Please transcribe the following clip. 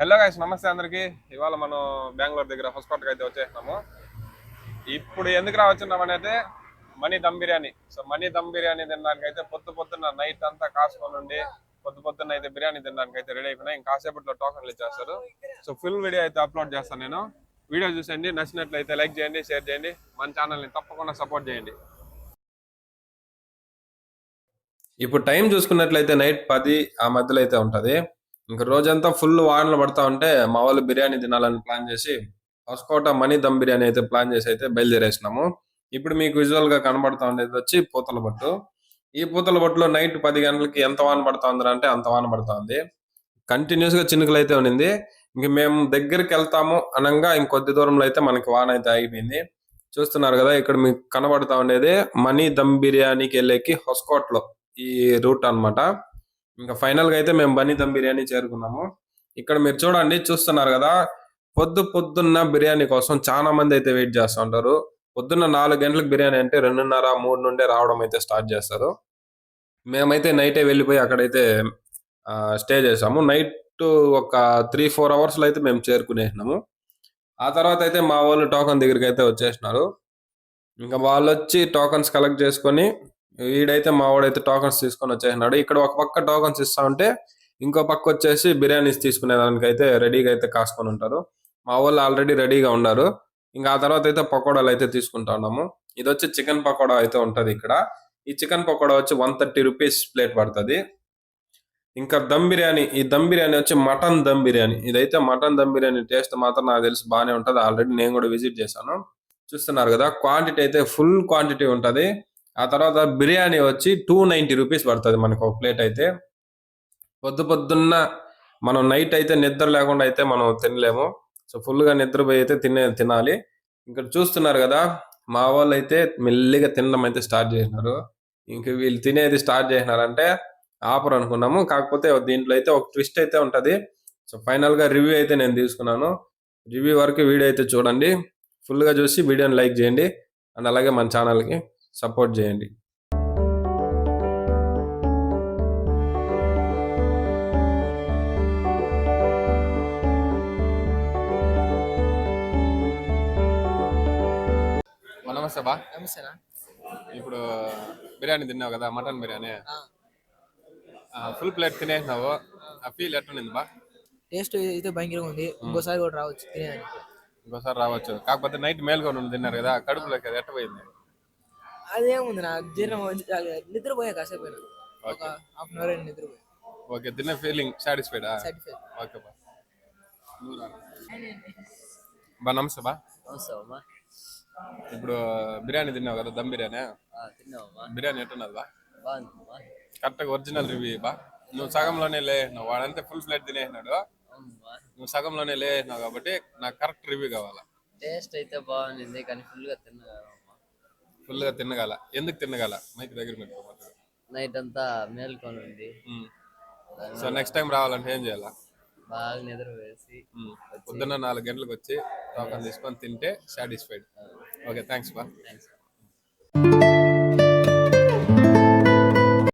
Hello guys నమస్తే అందరికి. ఇవాళ మనం బెంగళూరు దగ్గర హొస్కోట్కి అయితే వచ్చేసినాము. ఇప్పుడు ఎందుకు రావచ్చున్నామని అయితే మనీ దమ్ బిర్యానీ. సో మనీ దమ్ బిర్యానీ తినడానికి అయితే పొద్దు పొద్దున్న నైట్ అంతా కాసుకొని ఉండి పొద్దు పొద్దున్న అయితే బిర్యానీ తినడానికి అయితే రెడీ అయిపోయినా ఇంకా కాసేపట్లో టోకన్లు ఇచ్చేస్తారు. సో ఫుల్ వీడియో అయితే అప్లోడ్ చేస్తాను నేను. వీడియో చూసేయండి నచ్చినట్లయితే లైక్ చేయండి షేర్ చేయండి. మన ఛానల్ని తప్పకుండా సపోర్ట్ చేయండి. ఇప్పుడు టైం చూసుకున్నట్లయితే నైట్ పది ఆ మధ్యలో అయితే ఉంటది. ఇంకా రోజంతా ఫుల్ వానలు పడతా ఉంటే మా వాళ్ళు బిర్యానీ తినాలని ప్లాన్ చేసి హౌస్కోట మనీ దమ్ బిర్యానీ అయితే ప్లాన్ చేసి అయితే బయలుదేరేసినాము. ఇప్పుడు మీకు విజువల్గా కనబడతా ఉండేది వచ్చి పూతల బట్టు. ఈ పూతల బట్టులో నైట్ పది గంటలకి ఎంత వాన పడతా ఉందిరా అంటే అంత వాన పడతా ఉంది. కంటిన్యూస్గా చినుకులు అయితే ఉండింది ఇంక మేము దగ్గరికి వెళ్తాము అనంగా ఇంకొద్ది దూరంలో అయితే మనకి వాన అయితే ఆగిపోయింది. చూస్తున్నారు కదా ఇక్కడ మీకు కనబడతా ఉండేది మనీ దమ్ బిర్యానీకి వెళ్ళేకి హొస్కోట్లో ఈ రూట్ అన్నమాట. ఇంకా ఫైనల్గా అయితే మేము బనీ దమ్ బిర్యానీ చేరుకున్నాము. ఇక్కడ మీరు చూడండి చూస్తున్నారు కదా పొద్దు పొద్దున్న బిర్యానీ కోసం చాలా మంది అయితే వెయిట్ చేస్తూ ఉంటారు. పొద్దున్న నాలుగు గంటలకు బిర్యానీ అంటే రెండున్నర మూడు నుండే రావడం అయితే స్టార్ట్ చేస్తారు. మేమైతే నైటే వెళ్ళిపోయి అక్కడైతే స్టే చేసాము నైట్ ఒక త్రీ ఫోర్ అవర్స్లో అయితే మేము చేరుకునేసినాము. ఆ తర్వాత అయితే మా వాళ్ళు టోకన్ దగ్గరికి అయితే వచ్చేసినారు. ఇంకా వాళ్ళు వచ్చి టోకన్స్ కలెక్ట్ చేసుకొని వీడైతే మా వాడైతే టోకన్స్ తీసుకొని వచ్చేసినాడు. ఇక్కడ ఒక పక్క టోకన్స్ ఇస్తా ఉంటే ఇంకో పక్క వచ్చేసి బిర్యానీస్ తీసుకునే దానికి అయితే రెడీగా అయితే కాసుకొని ఉంటారు. మా వాళ్ళు ఆల్రెడీ రెడీగా ఉన్నారు. ఇంకా ఆ తర్వాత అయితే పకోడాలు అయితే తీసుకుంటా ఉన్నాము. ఇది వచ్చి చికెన్ పకోడా అయితే ఉంటది ఇక్కడ. ఈ చికెన్ పకోడా వచ్చి వన్ థర్టీ రూపీస్ ప్లేట్ పడుతుంది. ఇంకా దమ్ బిర్యానీ ఈ దమ్ బిర్యానీ వచ్చి మటన్ దమ్ బిర్యానీ. ఇదైతే మటన్ దమ్ బిర్యానీ టేస్ట్ మాత్రం నాకు తెలిసి బాగానే ఉంటది. ఆల్రెడీ నేను కూడా విజిట్ చేశాను. చూస్తున్నారు కదా క్వాంటిటీ అయితే ఫుల్ క్వాంటిటీ ఉంటది. ఆ తర్వాత బిర్యానీ వచ్చి టూ నైంటీ రూపీస్ పడుతుంది మనకు ఒక ప్లేట్ అయితే. పొద్దు పొద్దున్న మనం నైట్ అయితే నిద్ర లేకుండా అయితే మనం తినలేము. సో ఫుల్గా నిద్రపోయి అయితే తినే తినాలి. ఇక్కడ చూస్తున్నారు కదా మా వాళ్ళు అయితే మెల్లిగా తినడం అయితే స్టార్ట్ చేసినారు. ఇంక వీళ్ళు తినేది స్టార్ట్ చేసినారంటే ఆపరు అనుకున్నాము. కాకపోతే దీంట్లో అయితే ఒక ట్విస్ట్ అయితే ఉంటుంది. సో ఫైనల్గా రివ్యూ అయితే నేను తీసుకున్నాను. రివ్యూ వరకు వీడియో అయితే చూడండి. ఫుల్గా చూసి వీడియోని లైక్ చేయండి. అండ్ అలాగే మన ఛానల్కి సపోర్ట్ చేయండి. నమస్తే బా నమస్తేనా ఇప్పుడు బిర్యానీ తిన్నావు కదా మటన్ బిర్యానీ? ఫుల్ ప్లేట్ తినేసినావు. ఆ. ఫీల్ ఎట్లుంది బా టేస్ట్ అయితే భయంకరంగా ఉంది. ఇంకోసారి కూడా రావచ్చు తినేదానికి ఇంకోసారి రావచ్చు. కాకపోతే నైట్ మేల్కొని ఉండి తిన్నారు కదా కడుపులోకి అది ఎట్టపోయింది? అదేముంది నా జీర్ణం. నిద్రపోయా కాసేపు అయినా. ఒక హాఫ్ అన్ అవర్ అయినా నిద్రపోయా. ఓకే తిన్న ఫీలింగ్ సాటిస్ఫైడా సాటిస్ఫై ఓకే బా. బా నమస్తే బా. అవసరమా ఇప్పుడు బిర్యానీ తిన్నావు కదా దమ్ బిర్యానీ తిన్నావమ్మా బిర్యానీ ఎట్టున్నది బా? బాగుందమ్మా కరెక్ట్గా ఒరిజినల్ రివ్యూ బా? నువ్వు సగంలోనే లేసినావు వాడంతే ఫుల్ ప్లేట్ తినేసినాడు. నువ్వు సగంలోనే లేసినావు కాబట్టి నాకు కరెక్ట్ రివ్యూ కావాలా? టేస్ట్ అయితే బాగుంది కానీ ఫుల్గా తిన్నావమ్మా ఫుల్గా తిన్నగల ఎందుకు తిన్నగల మైక్ దగ్గర పెట్టుకోమంటారు నైట్ అంతా మేల్కొని ఉంది సో నెక్స్ట్ టైం రావాలంటే ఏం చేయాలా? బాగా నిద్ర వేసి. పొద్దున్న నాలుగు గంటలకు వచ్చి టోకన్ తీసుకొని తింటే సాటిస్ఫైడ్ ఓకే థ్యాంక్స్ బా థ్యాంక్స్